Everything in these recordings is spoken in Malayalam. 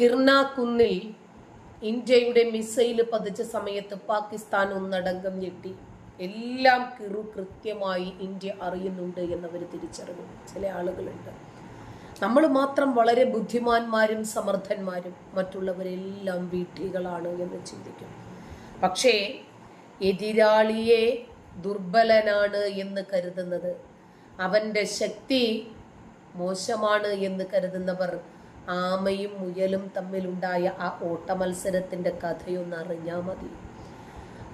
കിർണ കുന്നിൽ ഇന്ത്യയുടെ മിസൈൽ പതിച്ച സമയത്ത് പാകിസ്ഥാൻ ഒന്നടങ്കം ഞെട്ടി. എല്ലാം കിറു കൃത്യമായി ഇന്ത്യ അറിയുന്നുണ്ട് എന്നവർ തിരിച്ചറിഞ്ഞു. ചില ആളുകളുണ്ട്. നമ്മൾ മാത്രം വളരെ ബുദ്ധിമാന്മാരും സമർത്ഥന്മാരും മറ്റുള്ളവരെല്ലാം വീട്ടികളാണ് എന്ന് ചിന്തിക്കും. പക്ഷേ എതിരാളിയെ ദുർബലനാണ് എന്ന് കരുതുന്നത്. അവന്റെ ശക്തി മോശമാണ് എന്ന് കരുതുന്നവർ ആമയും മുയലും തമ്മിലുണ്ടായ ആ ഓട്ടമത്സരത്തിന്റെ കഥയൊന്ന് അറിഞ്ഞാൽ മതി.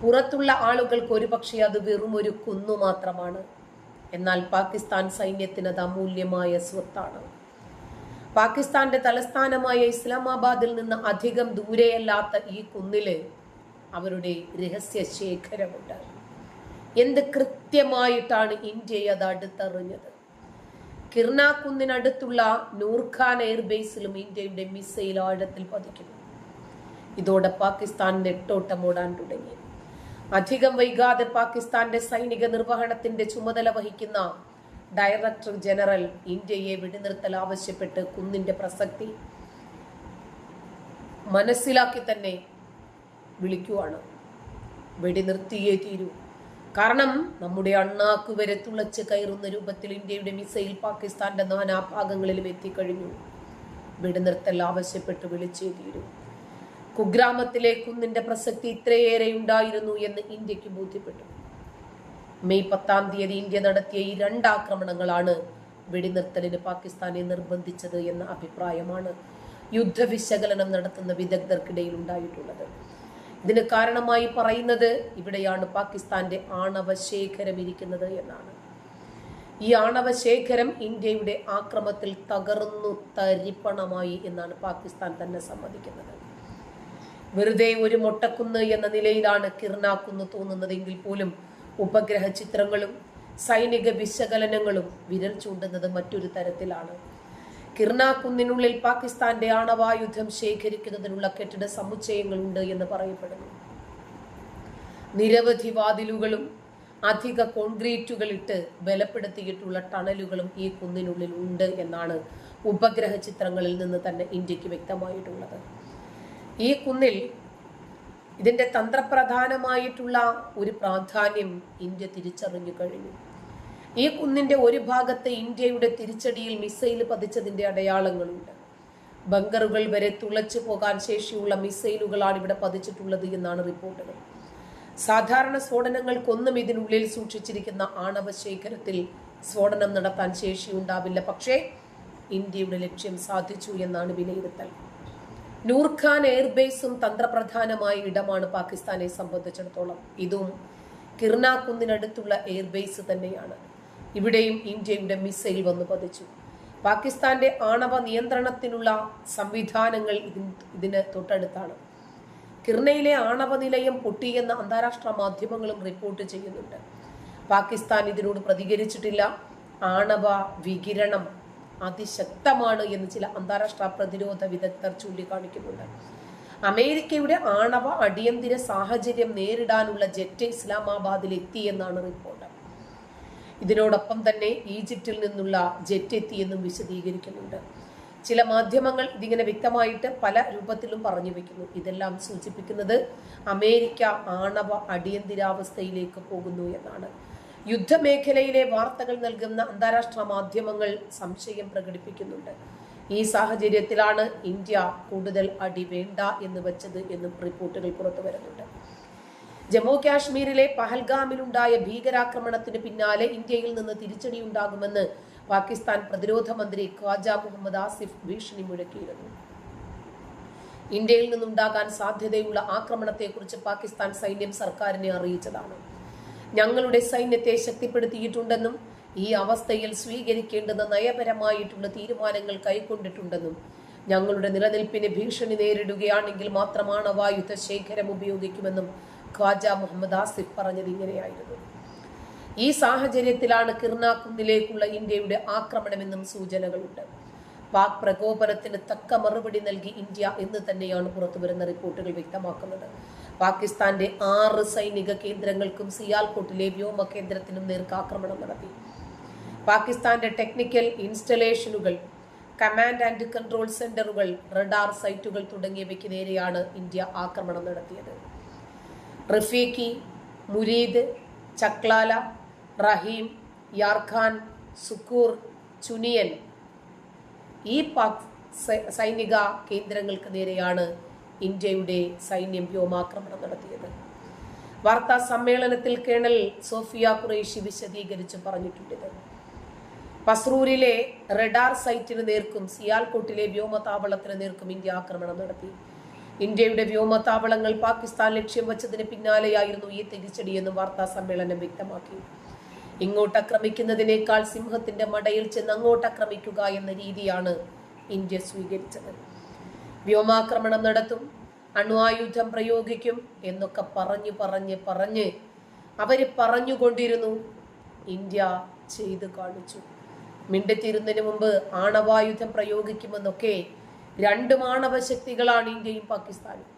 പുറത്തുള്ള ആളുകൾക്ക് ഒരുപക്ഷെ അത് വെറും ഒരു കുന്നു മാത്രമാണ്. എന്നാൽ പാകിസ്ഥാൻ സൈന്യത്തിന് അത് അമൂല്യമായ സ്വത്താണ്. പാകിസ്ഥാന്റെ തലസ്ഥാനമായ ഇസ്ലാമാബാദിൽ നിന്ന് അധികം ദൂരെയല്ലാത്ത ഈ കുന്നിൽ അവരുടെ രഹസ്യ ശേഖരമുണ്ട്. എന്ത് കൃത്യമായിട്ടാണ് ഇന്ത്യയെ അത് അടുത്തറിഞ്ഞത്? കിർണ കുന്നിനടുത്തുള്ള നൂർഖാൻ എയർബേസിലും ഇന്ത്യയുടെ മിസൈൽ ആഴത്തിൽ പതിക്കുന്നു. ഇതോടെ പാകിസ്ഥാൻ നെട്ടോട്ടമോടാൻ തുടങ്ങി. അധികം വൈകാതെ പാകിസ്ഥാന്റെ സൈനിക നിർവഹണത്തിന്റെ ചുമതല വഹിക്കുന്ന ഡയറക്ടർ ജനറൽ ഇന്ത്യയെ വെടിനിർത്തൽ ആവശ്യപ്പെട്ട് കുന്നിന്റെ പ്രസക്തി മനസ്സിലാക്കി തന്നെ വിളിക്കുവാണ്. വെടിനിർത്തിയേ തീരൂ. കാരണം നമ്മുടെ അണ്ണാക്ക് വരെ തുളച്ച് കയറുന്ന രൂപത്തിൽ ഇന്ത്യയുടെ മിസൈൽ പാകിസ്ഥാന്റെ നാനാഭാഗങ്ങളിലും എത്തിക്കഴിഞ്ഞു. വെടിനിർത്തൽ ആവശ്യപ്പെട്ട് വിളിച്ചേ തീരൂ. കുഗ്രാമത്തിലെ കുന്നിന്റെ പ്രസക്തി ഇത്രയേറെ ഉണ്ടായിരുന്നു എന്ന് ഇന്ത്യയ്ക്ക് ബോധ്യപ്പെട്ടു. മെയ് പത്താം തീയതി ഇന്ത്യ നടത്തിയ ഈ രണ്ടാക്രമണങ്ങളാണ് വെടിനിർത്തലിന് പാകിസ്ഥാനെ നിർബന്ധിച്ചത് എന്ന അഭിപ്രായമാണ് യുദ്ധവിശകലനം നടത്തുന്ന വിദഗ്ധർക്കിടയിൽ ഉണ്ടായിട്ടുള്ളത്. ഇതിന് കാരണമായി പറയുന്നത് ഇവിടെയാണ് പാകിസ്ഥാന്റെ ആണവ ശേഖരം ഇരിക്കുന്നത് എന്നാണ്. ഈ ആണവ ശേഖരം ഇന്ത്യയുടെ ആക്രമത്തിൽ തകർന്നു തരിപ്പണമായി എന്നാണ് പാകിസ്ഥാൻ തന്നെ സമ്മതിക്കുന്നത്. വെറുതെ ഒരു മൊട്ടക്കുന്ന് എന്ന നിലയിലാണ് കിർണാക്കുന്ന് തോന്നുന്നതെങ്കിൽ പോലും ഉപഗ്രഹ ചിത്രങ്ങളും സൈനിക വിശകലനങ്ങളും വിരൽ ചൂണ്ടുന്നത് മറ്റൊരു തരത്തിലാണ്. കിർണ കുന്നിനുള്ളിൽ പാകിസ്ഥാന്റെ ആണവായുധം ശേഖരിക്കുന്നതിനുള്ള കെട്ടിട സമുച്ചയങ്ങളുണ്ട് എന്ന് പറയപ്പെടുന്നു. നിരവധി വാതിലുകളും അധിക കോൺക്രീറ്റുകൾ ഇട്ട് ബലപ്പെടുത്തിയിട്ടുള്ള ടണലുകളും ഈ കുന്നിനുള്ളിൽ ഉണ്ട് എന്നാണ് ഉപഗ്രഹ ചിത്രങ്ങളിൽ നിന്ന് തന്നെ ഇന്ത്യയ്ക്ക് വ്യക്തമായിട്ടുള്ളത്. ഈ കുന്നിൽ ഇതിന്റെ തന്ത്രപ്രധാനമായിട്ടുള്ള ഒരു പ്രാധാന്യം ഇന്ത്യ തിരിച്ചറിഞ്ഞു കഴിഞ്ഞു. ഈ കുന്നിന്റെ ഒരു ഭാഗത്ത് ഇന്ത്യയുടെ തിരിച്ചടിയിൽ മിസൈൽ പതിച്ചതിന്റെ അടയാളങ്ങളുണ്ട്. ബങ്കറുകൾ വരെ തുളച്ചു പോകാൻ ശേഷിയുള്ള മിസൈലുകളാണ് ഇവിടെ പതിച്ചിട്ടുള്ളത് എന്നാണ് റിപ്പോർട്ടുകൾ. സാധാരണ സ്ഫോടനങ്ങൾക്കൊന്നും ഇതിനുള്ളിൽ സൂക്ഷിച്ചിരിക്കുന്ന ആണവ ശേഖരത്തിൽ സ്ഫോടനം നടത്താൻ ശേഷിയുണ്ടാവില്ല. പക്ഷേ ഇന്ത്യയുടെ ലക്ഷ്യം സാധിച്ചു എന്നാണ് വിലയിരുത്തൽ. നൂർഖാൻ എയർബേസും തന്ത്രപ്രധാനമായ ഇടമാണ് പാകിസ്ഥാനെ സംബന്ധിച്ചിടത്തോളം. ഇതും കിർണാ കുന്നിനടുത്തുള്ള എയർബേസ് തന്നെയാണ്. ഇവിടെയും ഇന്ത്യയുടെ മിസൈൽ വന്ന് പതിച്ചു. പാകിസ്ഥാന്റെ ആണവ നിയന്ത്രണത്തിനുള്ള സംവിധാനങ്ങൾ ഇതിന് തൊട്ടടുത്താണ്. കിർണയിലെ ആണവ നിലയം പൊട്ടിയെന്ന് അന്താരാഷ്ട്ര മാധ്യമങ്ങളും റിപ്പോർട്ട് ചെയ്യുന്നുണ്ട്. പാകിസ്ഥാൻ ഇതിനോട് പ്രതികരിച്ചിട്ടില്ല. ആണവ വികിരണം അതിശക്തമാണ് എന്ന് ചില അന്താരാഷ്ട്ര പ്രതിരോധ വിദഗ്ധർ ചൂണ്ടിക്കാണിക്കുന്നുണ്ട്. അമേരിക്കയുടെ ആണവ അടിയന്തര സാഹചര്യം നേരിടാനുള്ള ജെറ്റ് ഇസ്ലാമാബാദിൽ എത്തിയെന്നാണ് റിപ്പോർട്ട്. ഇതിനോടൊപ്പം തന്നെ ഈജിപ്തിൽ നിന്നുള്ള ജെറ്റ് എത്തിയെന്നും വിശദീകരിക്കുന്നുണ്ട്. ചില മാധ്യമങ്ങൾ ഇതിങ്ങനെ വ്യക്തമായിട്ട് പല രൂപത്തിലും പറഞ്ഞു വെക്കുന്നു. ഇതെല്ലാം സൂചിപ്പിക്കുന്നത് അമേരിക്ക ആണവ അടിയന്തിരാവസ്ഥയിലേക്ക് പോകുന്നു എന്നാണ്. യുദ്ധമേഖലയിലെ വാർത്തകൾ നൽകുന്ന അന്താരാഷ്ട്ര മാധ്യമങ്ങൾ സംശയം പ്രകടിപ്പിക്കുന്നുണ്ട്. ഈ സാഹചര്യത്തിലാണ് ഇന്ത്യ കൂടുതൽ അടി വേണ്ട എന്ന് വെച്ചത് എന്നും റിപ്പോർട്ടുകൾ പുറത്തു വരുന്നുണ്ട് ജമ്മു കാശ്മീരിലെ പഹൽഗാമിലുണ്ടായ ഭീകരാക്രമണത്തിന് പിന്നാലെ ഇന്ത്യയിൽ നിന്ന് തിരിച്ചടിയുണ്ടാകുമെന്ന് പാകിസ്ഥാൻ പ്രതിരോധ മന്ത്രി ഖ്വാജ മുഹമ്മദ് ആസിഫ് ഭീഷണി മുഴക്കിയിരുന്നു. ഇന്ത്യയിൽ നിന്നുണ്ടാകാൻ സാധ്യതയുള്ള ആക്രമണത്തെക്കുറിച്ച് പാകിസ്ഥാൻ സൈന്യം സർക്കാരിനെ അറിയിച്ചതാണ്. ഞങ്ങളുടെ സൈന്യത്തെ ശക്തിപ്പെടുത്തിയിട്ടുണ്ടെന്നും ഈ അവസ്ഥയിൽ സ്വീകരിക്കേണ്ടുന്ന നയപരമായിട്ടുള്ള തീരുമാനങ്ങൾ കൈക്കൊണ്ടിട്ടുണ്ടെന്നും ഞങ്ങളുടെ നിലനിൽപ്പിന് ഭീഷണി നേരിടുകയാണെങ്കിൽ മാത്രമാണ് വായുധ ശേഖരം ഉപയോഗിക്കുമെന്നും ഖ്വാജ മുഹമ്മദ് ആസിഫ് പറഞ്ഞത് ഇങ്ങനെയായിരുന്നു. ഈ സാഹചര്യത്തിലാണ് കിർണാക്കുന്നിലേക്കുള്ള ഇന്ത്യയുടെ ആക്രമണമെന്നും സൂചനകളുണ്ട്. പാക് പ്രകോപനത്തിന് തക്ക മറുപടി നൽകി ഇന്ത്യ എന്ന് തന്നെയാണ് പുറത്തുവരുന്ന റിപ്പോർട്ടുകൾ വ്യക്തമാക്കുന്നത്. പാകിസ്ഥാന്റെ ആറ് സൈനിക കേന്ദ്രങ്ങൾക്കും സിയാൽകോട്ടിലെ വ്യോമ കേന്ദ്രത്തിനും നേർക്ക് ആക്രമണം നടത്തി. പാകിസ്ഥാന്റെ ടെക്നിക്കൽ ഇൻസ്റ്റലേഷനുകൾ കമാൻഡ് ആൻഡ് കൺട്രോൾ സെന്ററുകൾ റഡാർ സൈറ്റുകൾ തുടങ്ങിയവയ്ക്ക് നേരെയാണ് ഇന്ത്യ ആക്രമണം നടത്തിയത്. റഫീഖി മുരീദ് ചക്ലാല റഹീം യാർഖാൻ സുക്കൂർ ചുനിയൻ. ഈ പാക് സൈനിക കേന്ദ്രങ്ങൾക്ക് നേരെയാണ് ഇന്ത്യയുടെ സൈന്യം വ്യോമാക്രമണം നടത്തിയത്. വാർത്താ സമ്മേളനത്തിൽ കേണൽ സോഫിയ ഖുറേഷി വിശദീകരിച്ച് പറഞ്ഞിട്ടുണ്ട് പസ്രൂരിലെ റഡാർ സൈറ്റിന് നേർക്കും സിയാൽകോട്ടിലെ വ്യോമതാവളത്തിന് നേർക്കും ഇന്ത്യ ആക്രമണം നടത്തി. ഇന്ത്യയുടെ വ്യോമത്താവളങ്ങൾ പാകിസ്ഥാൻ ലക്ഷ്യം വച്ചതിന് പിന്നാലെയായിരുന്നു ഈ തിരിച്ചടിയെന്നും വാർത്താ സമ്മേളനം വ്യക്തമാക്കി. ഇങ്ങോട്ട് ആക്രമിക്കുന്നതിനേക്കാൾ സിംഹത്തിന്റെ മടയിൽ ചെന്ന് അങ്ങോട്ട് ആക്രമിക്കുക എന്ന രീതിയാണ് ഇന്ത്യ സ്വീകരിച്ചത്. വ്യോമാക്രമണം നടത്തും അണ്വായുധം പ്രയോഗിക്കും എന്നൊക്കെ പറഞ്ഞു പറഞ്ഞ് പറഞ്ഞ് അവർ പറഞ്ഞുകൊണ്ടിരുന്നു. ഇന്ത്യ ചെയ്തു കാണിച്ചു. മിണ്ടത്തിരുന്നതിന് മുമ്പ് ആണവായുധം പ്രയോഗിക്കുമെന്നൊക്കെ രണ്ട് ആണവശക്തികളാണ് ഇന്ത്യയും പാകിസ്ഥാനും.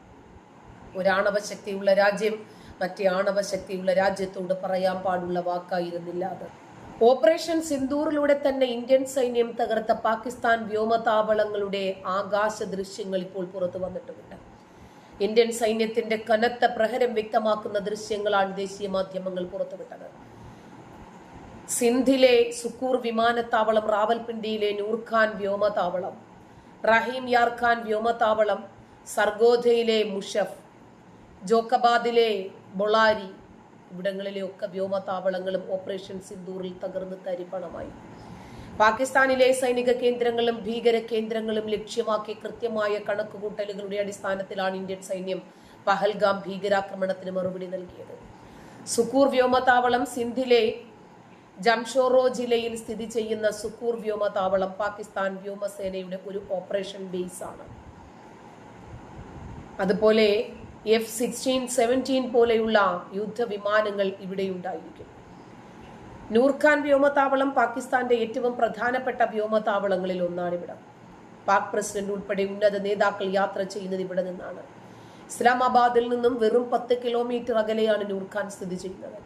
ഒരാണവശക്തിയുള്ള രാജ്യം മറ്റേ ആണവശക്തിയുള്ള രാജ്യത്തോട് പറയാൻ പാടുള്ള വാക്കായിരുന്നില്ല അത്. ഓപ്പറേഷൻ സിന്ദൂറിലൂടെ തന്നെ ഇന്ത്യൻ സൈന്യം തകർത്ത പാകിസ്ഥാൻ വ്യോമതാവളങ്ങളുടെ ആകാശ ദൃശ്യങ്ങൾ ഇപ്പോൾ പുറത്തു വന്നിട്ടുമുണ്ട്. ഇന്ത്യൻ സൈന്യത്തിന്റെ കനത്ത പ്രഹരം വ്യക്തമാക്കുന്ന ദൃശ്യങ്ങളാണ് ദേശീയ മാധ്യമങ്ങൾ പുറത്തുവിട്ടത്. സിന്ധിലെ സുക്കൂർ വിമാനത്താവളം റാവൽപിണ്ടിയിലെ നൂർഖാൻ വ്യോമതാവളം റഹീം യാർഖാൻ വ്യോമത്താവളം സർഗോധയിലെ മുഷഫ് ജോക്കബാദിലെ ബൊളാരി ഇവിടങ്ങളിലെയൊക്കെ വ്യോമത്താവളങ്ങളും ഓപ്പറേഷൻ സിന്ദൂറിൽ തകർന്ന് തരിപ്പണമായി. പാകിസ്ഥാനിലെ സൈനിക കേന്ദ്രങ്ങളും ഭീകര കേന്ദ്രങ്ങളും ലക്ഷ്യമാക്കി കൃത്യമായ കണക്കുകൂട്ടലുകളുടെ അടിസ്ഥാനത്തിലാണ് ഇന്ത്യൻ സൈന്യം പഹൽഗാം ഭീകരാക്രമണത്തിന് മറുപടി നൽകിയത്. സുക്കൂർ വ്യോമത്താവളം സിന്ധിലെ ജംഷോറോ ജില്ലയിൽ സ്ഥിതി ചെയ്യുന്ന സുക്കൂർ വ്യോമതാവളം പാകിസ്ഥാൻ വ്യോമസേനയുടെ ഒരു ഓപ്പറേഷൻ ബേസ് ആണ് അതുപോലെ എഫ് സിക്സ്റ്റീൻ സെവന്റീൻ പോലെയുള്ള യുദ്ധവിമാനങ്ങൾ ഇവിടെ ഉണ്ടായിരിക്കും നൂർഖാൻ വ്യോമതാവളം പാകിസ്ഥാന്റെ ഏറ്റവും പ്രധാനപ്പെട്ട വ്യോമതാവളങ്ങളിൽ ഒന്നാണ് ഇവിടെ പാക് പ്രസിഡന്റ് ഉൾപ്പെടെ ഉന്നത നേതാക്കൾ യാത്ര ചെയ്യുന്നത് ഇവിടെ നിന്നാണ്. ഇസ്ലാമാബാദിൽ നിന്നും വെറും പത്ത് കിലോമീറ്റർ അകലെയാണ് നൂർഖാൻ സ്ഥിതി ചെയ്യുന്നത്.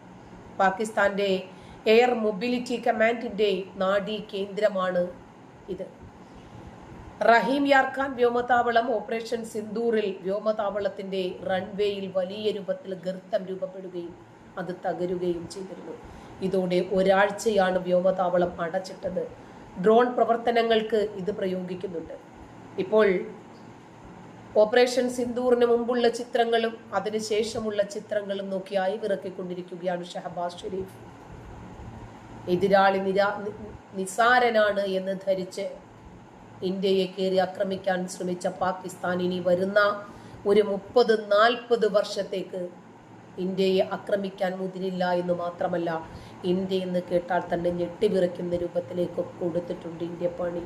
പാകിസ്ഥാന്റെ എയർ മൊബിലിറ്റി കമാൻഡിന്റെ നാഡി കേന്ദ്രമാണ് ഇത്. റഹീം യാർഖാൻ വ്യോമതാവളം ഓപ്പറേഷൻ സിന്ദൂറിൽ വ്യോമതാവളത്തിന്റെ റൺവേയിൽ വലിയ രൂപത്തിൽ ഗർത്തം രൂപപ്പെടുകയും അത് തകരുകയും ചെയ്തിരുന്നു. ഇതോടെ ഒരാഴ്ചയാണ് വ്യോമതാവളം അടച്ചിട്ടത്. ഡ്രോൺ പ്രവർത്തനങ്ങൾക്ക് ഇത് പ്രയോഗിക്കുന്നുണ്ട്. ഇപ്പോൾ ഓപ്പറേഷൻ സിന്ദൂറിന് മുമ്പുള്ള ചിത്രങ്ങളും അതിനുശേഷമുള്ള ചിത്രങ്ങളും നോക്കി ആയി വിറക്കിക്കൊണ്ടിരിക്കുകയാണ് ഷഹബാസ് ഷെരീഫ്. എതിരാളി നിരാ നിസാരനാണ് എന്ന് ധരിച്ച് ഇന്ത്യയെ കയറി ആക്രമിക്കാൻ ശ്രമിച്ച പാകിസ്ഥാൻ ഇനി വരുന്ന ഒരു മുപ്പത് നാൽപ്പത് വർഷത്തേക്ക് ഇന്ത്യയെ ആക്രമിക്കാൻ മുതിരില്ല എന്ന് മാത്രമല്ല ഇന്ത്യ എന്ന് കേട്ടാൽ തന്നെ ഞെട്ടിവിറയ്ക്കുന്ന രൂപത്തിലേക്ക് കൊടുത്തിട്ടുണ്ട് ഇന്ത്യ പണി.